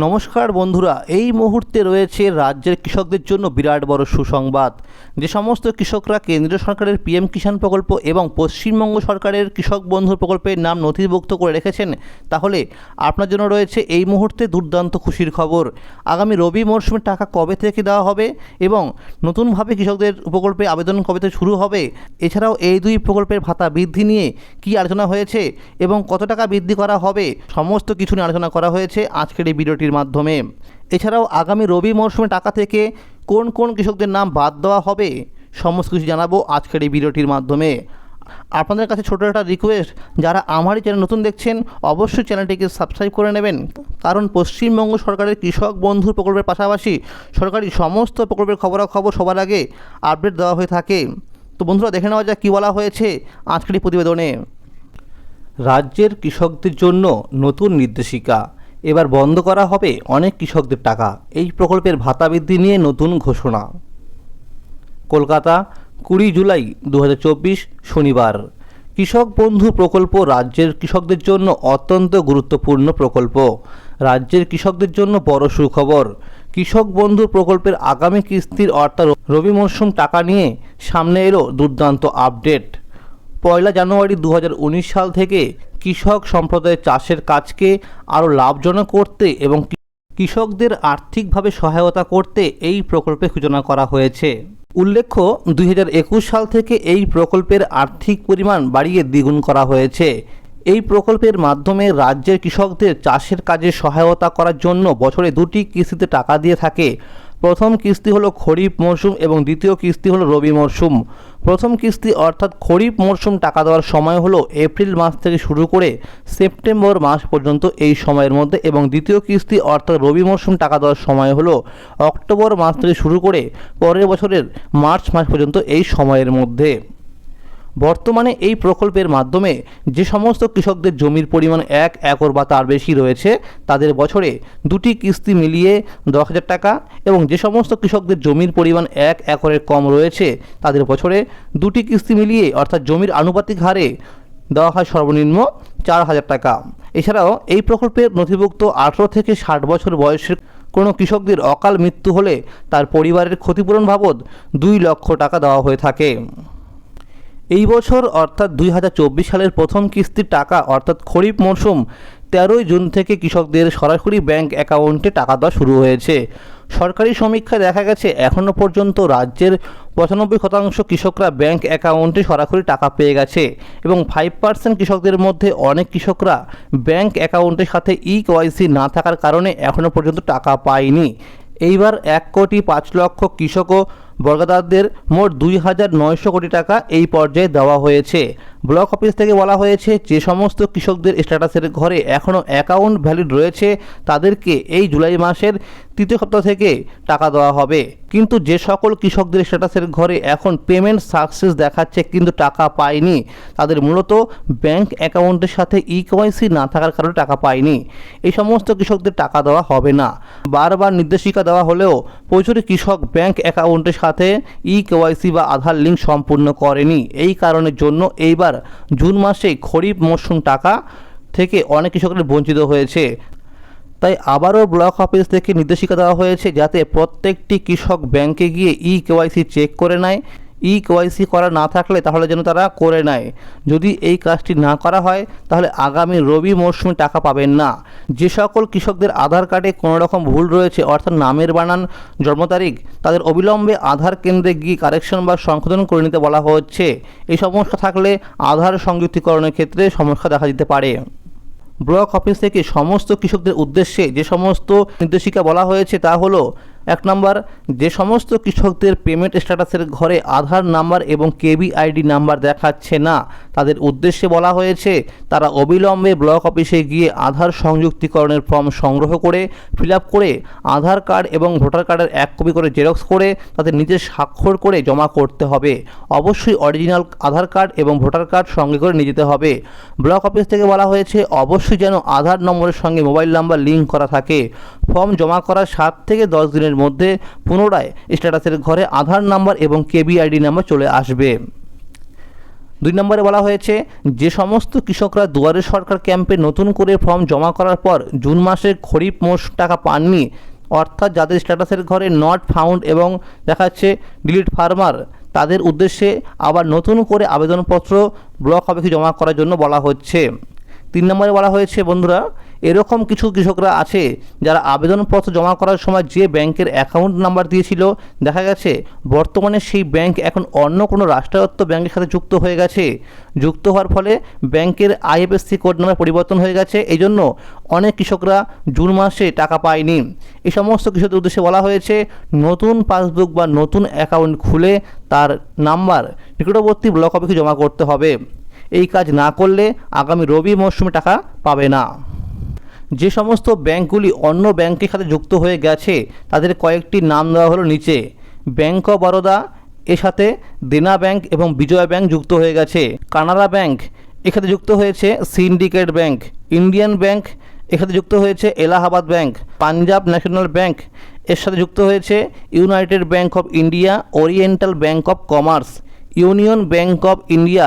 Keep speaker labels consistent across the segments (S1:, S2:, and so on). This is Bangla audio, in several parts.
S1: নমস্কার বন্ধুরা, এই মুহূর্তে রয়েছে রাজ্যের কৃষকদের জন্য বিরাট বড় সুসংবাদ। যে সমস্ত কৃষকরা কেন্দ্রীয় সরকারের পিএম কিষাণ প্রকল্প এবং পশ্চিমবঙ্গ সরকারের কৃষক বন্ধু প্রকল্পের নাম নথিভুক্ত করে রেখেছেন, তাহলে আপনার জন্য রয়েছে এই মুহূর্তে দুর্দান্ত খুশির খবর। আগামী রবি মরশুমে টাকা কবে থেকে দেওয়া হবে এবং নতুনভাবে কৃষকদের প্রকল্পে আবেদন কবে থেকে শুরু হবে, এছাড়াও এই দুই প্রকল্পের ভাতা বৃদ্ধি নিয়ে কী আলোচনা হয়েছে এবং কত টাকা বৃদ্ধি করা হবে, সমস্ত কিছু নিয়ে আলোচনা করা হয়েছে। আজকের এই ভিডিওটির মাধ্যমে। এছাড়াও আগামী রবি মরশুমে টাকা থেকে কোন কোন কৃষকদের নাম বাদ দেওয়া হবে, সমস্ত কিছু জানাব আজকের এই ভিডিওটির মাধ্যমে। আপনাদের কাছে ছোটো একটা রিকোয়েস্ট যারা আমারই চ্যানেল নতুন দেখছেন, অবশ্যই চ্যানেলটিকে সাবস্ক্রাইব করে নেবেন। কারণ পশ্চিমবঙ্গ সরকারের কৃষক বন্ধু প্রকল্পের পাশাপাশি সরকারি সমস্ত প্রকল্পের খবরাখবর সবার আগে আপডেট দেওয়া হয়ে থাকে। তো বন্ধুরা, দেখে নেওয়া যাক কী বলা হয়েছে আজকের প্রতিবেদনে। রাজ্যের কৃষকদের জন্য নতুন নির্দেশিকা। এবার বন্ধ করা হবে অনেক কৃষকদের টাকা। এই প্রকল্পের ভাতা বৃদ্ধি নিয়ে নতুন ঘোষণা। কলকাতা, কুড়ি জুলাই দু হাজার চব্বিশ শনিবার। কৃষক বন্ধু প্রকল্প রাজ্যের কৃষকদের জন্য অত্যন্ত গুরুত্বপূর্ণ প্রকল্প। রাজ্যের কৃষকদের জন্য বড় সুখবর। কৃষক বন্ধু প্রকল্পের আগামী কিস্তির অর্থাৎ রবি মরশুম টাকা নিয়ে সামনে এলো দুর্দান্ত আপডেট। পয়লা জানুয়ারি দু হাজার উনিশ সাল থেকে কৃষক সম্প্রদায়ের চাষের কাজকে আরও লাভজনক করতে এবং কৃষকদের আর্থিকভাবে সহায়তা করতে এই প্রকল্পের সূচনা করা হয়েছে। উল্লেখ্য, দুই হাজার একুশ সাল থেকে এই প্রকল্পের আর্থিক পরিমাণ বাড়িয়ে দ্বিগুণ করা হয়েছে। এই প্রকল্পের মাধ্যমে রাজ্যের কৃষকদের চাষের কাজে সহায়তা করার জন্য বছরে দুটি কিস্তিতে টাকা দিয়ে থাকে। প্রথম কিস্তি হলো খরিফ মরশুম এবং দ্বিতীয় কিস্তি হলো রবি মরশুম প্রথম কিস্তি অর্থাৎ খরিফ মরশুম টাকা দেওয়ার সময় হলো এপ্রিল মাস থেকে শুরু করে সেপ্টেম্বর মাস পর্যন্ত এই সময়ের মধ্যে এবং দ্বিতীয় কিস্তি অর্থাৎ রবি মরশুম টাকা দেওয়ার সময় হলো অক্টোবর মাস থেকে শুরু করে পরের বছরের মার্চ মাস পর্যন্ত এই সময়ের মধ্যে। বর্তমানে এই প্রকল্পের মাধ্যমে যে সমস্ত কৃষকদের জমির পরিমাণ এক একর বা তার বেশি রয়েছে, তাদের বছরে দুটি কিস্তি মিলিয়ে দশ হাজার টাকা এবং যে সমস্ত কৃষকদের জমির পরিমাণ এক একরের কম রয়েছে, তাদের বছরে দুটি কিস্তি মিলিয়ে অর্থাৎ জমির আনুপাতিক হারে দেওয়া হয় সর্বনিম্ন চার হাজার টাকা। এছাড়াও এই প্রকল্পের নথিভুক্ত আঠেরো থেকে ষাট বছর বয়সের কোনো কৃষকদের অকাল মৃত্যু হলে তার পরিবারের ক্ষতিপূরণ বাবদ দুই লক্ষ টাকা দেওয়া হয়ে থাকে। এই বছর অর্থাৎ দুই হাজার চব্বিশ সালের প্রথম কিস্তির টাকা অর্থাৎ খরিফ মরশুম তেরোই জুন থেকে কৃষকদের সরাসরি ব্যাংক অ্যাকাউন্টে টাকা দেওয়া শুরু হয়েছে। সরকারি সমীক্ষায় দেখা গেছে এখনও পর্যন্ত রাজ্যের পঁচানব্বই শতাংশ কৃষকরা ব্যাংক অ্যাকাউন্টে সরাসরি টাকা পেয়ে গেছে এবং ফাইভ পার্সেন্ট কৃষকদের মধ্যে অনেক কৃষকরা ব্যাংক অ্যাকাউন্টের সাথে ই কেওয়াইসি না থাকার কারণে এখনও পর্যন্ত টাকা পায়নি। এইবার এক কোটি পাঁচ লক্ষ কৃষক ও বর্গাদারদের মোট দুই হাজার নয়শো কোটি টাকা এই পর্যায়ে দেওয়া হয়েছে। ব্লক অফিস থেকে বলা হয়েছে, যে সমস্ত কৃষকদের স্ট্যাটাসের ঘরে এখনও অ্যাকাউন্ট ভ্যালিড রয়েছে, তাদেরকে এই জুলাই মাসের তৃতীয় সপ্তাহ থেকে টাকা দেওয়া হবে। কিন্তু যে সকল কৃষকদের স্ট্যাটাসের ঘরে এখন পেমেন্ট সাকসেস দেখাচ্ছে, কিন্তু টাকা পায়নি। তাদের মূলত ব্যাংক অ্যাকাউন্টের সাথে ই না থাকার কারণে টাকা পায়নি। এই সমস্ত কৃষকদের টাকা দেওয়া হবে না। বারবার নির্দেশিকা দেওয়া হলেও প্রচুর কৃষক ব্যাংক অ্যাকাউন্টের সাথে ই কেওয়াইসি বা আধার লিঙ্ক সম্পূর্ণ করেনি। এই কারণের জন্য এইবার জুন মাসে খরিফ মরশুম টাকা থেকে অনেক কৃষকরা বঞ্চিত হয়েছে। তাই আবারও ব্লক অফিস থেকে নির্দেশিকা দেওয়া হয়েছে যাতে প্রত্যেকটি কৃষক ব্যাংকে গিয়ে ই কেওয়াইসি চেক করে নেয়। ই কেওয়াইসি করা না থাকলে তাহলে যেন তারা করে নেয়। যদি এই কাজটি না করা হয়, তাহলে আগামী রবি মরশুমে টাকা পাবেন না। যে সকল কৃষকদের আধার কার্ডে কোনো রকম ভুল রয়েছে, অর্থাৎ নামের বানান, জন্ম তারিখ, তাদের অবিলম্বে আধার কেন্দ্রে গিয়ে কারেকশন বা সংশোধন করে নিতে বলা হচ্ছে। এই সমস্যা থাকলে আধার সংযুক্তিকরণের ক্ষেত্রে সমস্যা দেখা দিতে পারে। ব্লক অফিস থেকে সমস্ত কৃষকদের উদ্দেশ্যে যে সমস্ত নির্দেশিকা বলা হয়েছে তা হলো এক নম্বর, যে সমস্ত কৃষকদের পেমেন্ট স্ট্যাটাসের ঘরে আধার নাম্বার এবং কেবি আইডি নাম্বার দেখাচ্ছে না, তাদের উদ্দেশ্যে বলা হয়েছে, তারা অবিলম্বে ব্লক অফিসে গিয়ে আধার সংযুক্তিকরণের ফর্ম সংগ্রহ করে ফিল করে, আধার কার্ড এবং ভোটার কার্ডের এক কপি করে জেরক্স করে, তাদের নিজের স্বাক্ষর করে জমা করতে হবে। অবশ্যই অরিজিনাল আধার কার্ড এবং ভোটার কার্ড সঙ্গে করে নিয়ে যেতে হবে। ব্লক অফিস থেকে বলা হয়েছে, অবশ্যই যেন আধার নম্বরের সঙ্গে মোবাইল নাম্বার লিঙ্ক করা থাকে। ফর্ম জমা করার সাত থেকে দশ দিনের মধ্যে পুনরায় স্ট্যাটাসের ঘরে আধার নাম্বার এবং কেবি আইডি নাম্বার চলে আসবে। দুই নম্বরে বলা হয়েছে, যে সমস্ত কৃষকরা দুয়ারে সরকার ক্যাম্পে নতুন করে ফর্ম জমা করার পর জুন মাসে খরিফ মোষ টাকা পাননি, অর্থাৎ যাদের স্ট্যাটাসের ঘরে নট ফাউন্ড এবং দেখা যাচ্ছে ডিলিট ফার্মার, তাদের উদ্দেশ্যে আবার নতুন করে আবেদনপত্র ব্লক অফিসে জমা করার জন্য বলা হচ্ছে। তিন নম্বরে বলা হয়েছে, বন্ধুরা এরকম কিছু কৃষকরা আছে যারা আবেদনপত্র জমা করার সময় যে ব্যাংকের অ্যাকাউন্ট নাম্বার দিয়েছিল, দেখা গেছে বর্তমানে সেই ব্যাংক এখন অন্য কোনো রাষ্ট্রায়ত্ত ব্যাংকের সাথে যুক্ত হয়ে গেছে। যুক্ত হওয়ার ফলে ব্যাংকের আইএফএসসি কোড নাম্বার পরিবর্তন হয়ে গেছে। এই জন্য অনেক কৃষকরা জুন মাসে টাকা পায়নি। এই সমস্ত কৃষকদের উদ্দেশ্যে বলা হয়েছে, নতুন পাসবুক বা নতুন অ্যাকাউন্ট খুলে তার নাম্বার নিকটবর্তী ব্লক অফিসে জমা করতে হবে। এই কাজ না করলে আগামী রবি মরশুমে টাকা পাবে না। যে সমস্ত ব্যাংকগুলি অন্য ব্যাংকের সাথে যুক্ত হয়ে গেছে, তাদের কয়েকটি নাম দেওয়া হলো নিচে। ব্যাংক অফ বরোদা এর সাথে দেনা ব্যাংক এবং বিজয়া ব্যাংক যুক্ত হয়ে গেছে। কানাড়া ব্যাংক এখানে যুক্ত হয়েছে সিন্ডিকেট ব্যাংক ইন্ডিয়ান ব্যাংক এখানে যুক্ত হয়েছে Allahabad bank Punjab national bank এর সাথে যুক্ত হয়েছে united bank of India oriental bank of commerce union bank of India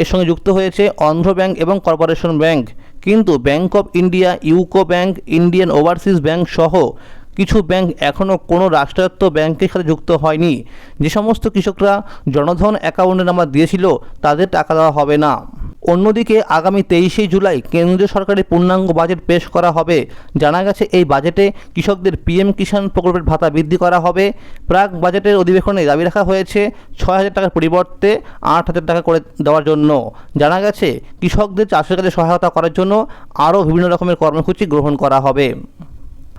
S1: এর সঙ্গে যুক্ত হয়েছে অন্ধ্র ব্যাংক এবং কর্পোরেশন ব্যাংক কিন্তু bank of India UCO bank Indian overseas bank সহ কিছু ব্যাংক এখনও কোনো রাষ্ট্রায়ত্ত ব্যাংকের সাথে যুক্ত হয়নি। যে সমস্ত কৃষকরা জনধন অ্যাকাউন্টের নাম্বার দিয়েছিল, তাদের টাকা দেওয়া হবে না। অন্যদিকে আগামী তেইশে জুলাই কেন্দ্রীয় সরকারের পূর্ণাঙ্গ বাজেট পেশ করা হবে। জানা গেছে এই বাজেটে কৃষকদের পিএম কিষাণ প্রকল্পের ভাতা বৃদ্ধি করা হবে। প্রাক বাজেটের অধিবেশনে দাবি রাখা হয়েছে ছয় হাজার টাকার পরিবর্তে আট হাজার টাকা করে দেওয়ার জন্য। জানা গেছে, কৃষকদের চাষের কাজে সহায়তা করার জন্য আরও বিভিন্ন রকমের কর্মসূচি গ্রহণ করা হবে।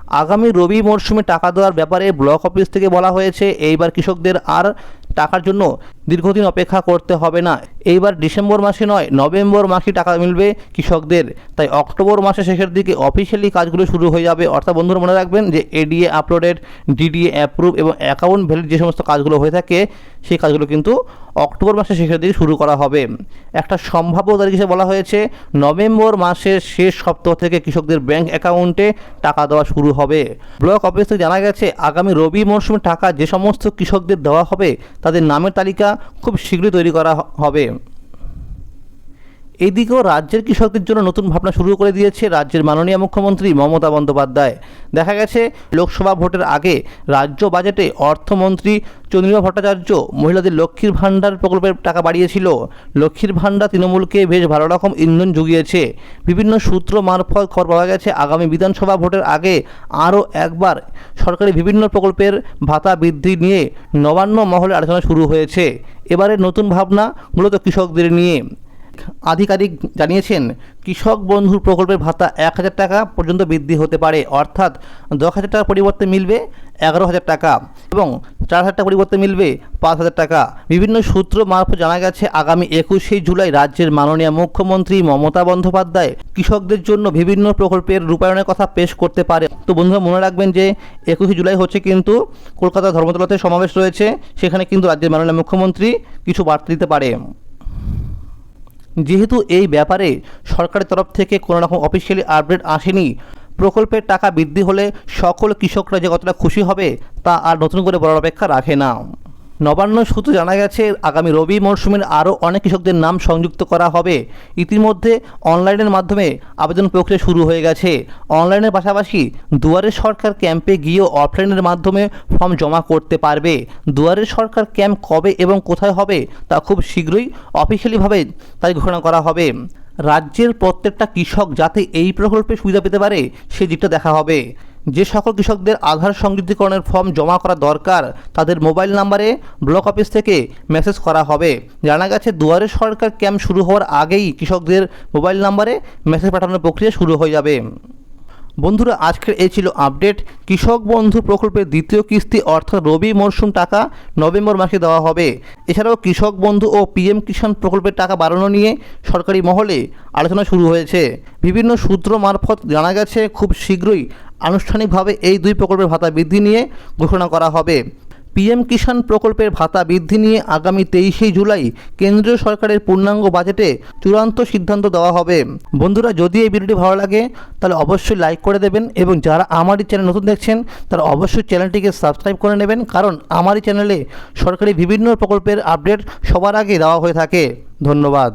S1: আগামী রবি মরশুমে টাকা দেওয়ার ব্যাপারে ব্লক অফিস থেকে বলা হয়েছে, এইবার কৃষকদের আর টাকার জন্য দীর্ঘদিন অপেক্ষা করতে হবে না। এইবার ডিসেম্বর মাসে নয়, নভেম্বর মাসে টাকা মিলবে কৃষকদের। তাই অক্টোবর মাসের শেষের দিকে অফিসিয়ালি কাজগুলো শুরু হয়ে যাবে। অর্থাৎ বন্ধুরা মনে রাখবেন যে এডিএ আপলোডেড ডিডিএ অ্যাপ্রুভ এবং অ্যাকাউন্ট ভ্যালিড যে সমস্ত কাজগুলো হয়ে থাকে, সেই কাজগুলো কিন্তু অক্টোবর মাসের শেষের দিকে শুরু করা হবে। একটা সম্ভাব্য তারিখ হিসেবে বলা হয়েছে, নভেম্বর মাসের শেষ সপ্তাহ থেকে কৃষকদের ব্যাংক অ্যাকাউন্টে টাকা দেওয়া শুরু হবে। ব্লক অফিস থেকে জানা গেছে, আগামী রবি মরশুমে টাকা যে সমস্ত কৃষকদের দেওয়া হবে, তাদের নামের তালিকা খুব শীঘ্রই তৈরি করা হবে। এইদিকেও রাজ্যের কৃষকদের জন্য নতুন ভাবনা শুরু করে দিয়েছে রাজ্যের মাননীয় মুখ্যমন্ত্রী মমতা বন্দ্যোপাধ্যায়। দেখা গেছে, লোকসভা ভোটের আগে রাজ্য বাজেটে অর্থমন্ত্রী চন্দ্রিমা ভট্টাচার্য মহিলাদের লক্ষ্মীর ভাণ্ডার প্রকল্পের টাকা বাড়িয়েছিল। লক্ষ্মীর ভাণ্ডার তৃণমূলকে বেশ ভালো রকম ইন্ধন জুগিয়েছে। বিভিন্ন সূত্র মারফত খবর পাওয়া গেছে, আগামী বিধানসভা ভোটের আগে আরও একবার সরকারি বিভিন্ন প্রকল্পের ভাতা বৃদ্ধি নিয়ে নবান্ন মহলে আলোচনা শুরু হয়েছে। এবারে নতুন ভাবনা মূলত কৃষকদের নিয়ে। আধিকারিক জানিয়েছেন, কৃষক বন্ধুর প্রকল্পের ভাতা এক হাজার টাকা পর্যন্ত বৃদ্ধি হতে পারে, অর্থাৎ দশ হাজার টাকার পরিবর্তে মিলবে এগারো হাজার টাকা এবং চার হাজার টাকার পরিবর্তে মিলবে পাঁচ হাজার টাকা। বিভিন্ন সূত্র মারফত জানা গেছে, আগামী একুশে জুলাই রাজ্যের মাননীয় মুখ্যমন্ত্রী মমতা বন্দ্যোপাধ্যায় কৃষকদের জন্য বিভিন্ন প্রকল্পের রূপায়ণের কথা পেশ করতে পারে। তো বন্ধুরা, মনে রাখবেন যে একুশে জুলাই হচ্ছে কিন্তু কলকাতা ধর্মতলাতে সমাবেশ রয়েছে, সেখানে কিন্তু রাজ্যের মাননীয় মুখ্যমন্ত্রী কিছু বার্তা দিতে পারে। যেহেতু এই ব্যাপারে সরকারের তরফ থেকে কোনো রকম অফিসিয়ালি আপডেট আসেনি, প্রকল্পের টাকা বৃদ্ধি হলে সকল কৃষকরা যে কতটা খুশি হবে তা আর নতুন করে বলার অপেক্ষা রাখে না। নবান্ন সূত্রে জানা গেছে, আগামী রবি মরশুমের আরও অনেক কৃষকদের নাম সংযুক্ত করা হবে। ইতিমধ্যে অনলাইনের মাধ্যমে আবেদন প্রক্রিয়া শুরু হয়ে গেছে। অনলাইনের পাশাপাশি দুয়ারে সরকার ক্যাম্পে গিয়েও অফলাইনের মাধ্যমে ফর্ম জমা করতে পারবে। দুয়ারে সরকার ক্যাম্প কবে এবং কোথায় হবে তা খুব শীঘ্রই অফিসিয়ালিভাবে তাই ঘোষণা করা হবে। রাজ্যের প্রত্যেকটা কৃষক যাতে এই প্রকল্পে সুবিধা পেতে পারে সেই দিকটা দেখা হবে। যে সকল কৃষকদের আধার সংযুক্তিকরণের ফর্ম জমা করা দরকার, তাদের মোবাইল নাম্বারে ব্লক অফিস থেকে মেসেজ করা হবে। জানা গেছে, দুয়ারে সরকার ক্যাম্প শুরু হওয়ার আগেই কৃষকদের মোবাইল নাম্বারে মেসেজ পাঠানোর প্রক্রিয়া শুরু হয়ে যাবে। বন্ধুরা, আজকের এই ছিল আপডেট। কৃষক বন্ধু প্রকল্পের দ্বিতীয় কিস্তি অর্থাৎ রবি মরশুম টাকা নভেম্বর মাসে দেওয়া হবে। এছাড়াও কৃষক বন্ধু ও পিএম কিষাণ প্রকল্পের টাকা বাড়ানো নিয়ে সরকারি মহলে আলোচনা শুরু হয়েছে। বিভিন্ন সূত্র মারফত জানা গেছে, খুব শীঘ্রই আনুষ্ঠানিকভাবে এই দুই প্রকল্পের ভাতা বৃদ্ধি নিয়ে ঘোষণা করা হবে। পিএম কিষাণ প্রকল্পের ভাতা বৃদ্ধি নিয়ে আগামী তেইশে জুলাই কেন্দ্রীয় সরকারের পূর্ণাঙ্গ বাজেটে চূড়ান্ত সিদ্ধান্ত দেওয়া হবে। বন্ধুরা, যদি এই ভিডিওটি ভালো লাগে, তাহলে অবশ্যই লাইক করে দেবেন এবং যারা আমার এই চ্যানেল নতুন দেখছেন, তারা অবশ্যই চ্যানেলটিকে সাবস্ক্রাইব করে নেবেন, কারণ আমার এই চ্যানেলে সরকারি বিভিন্ন প্রকল্পের আপডেট সবার আগে দেওয়া হয়ে থাকে। ধন্যবাদ।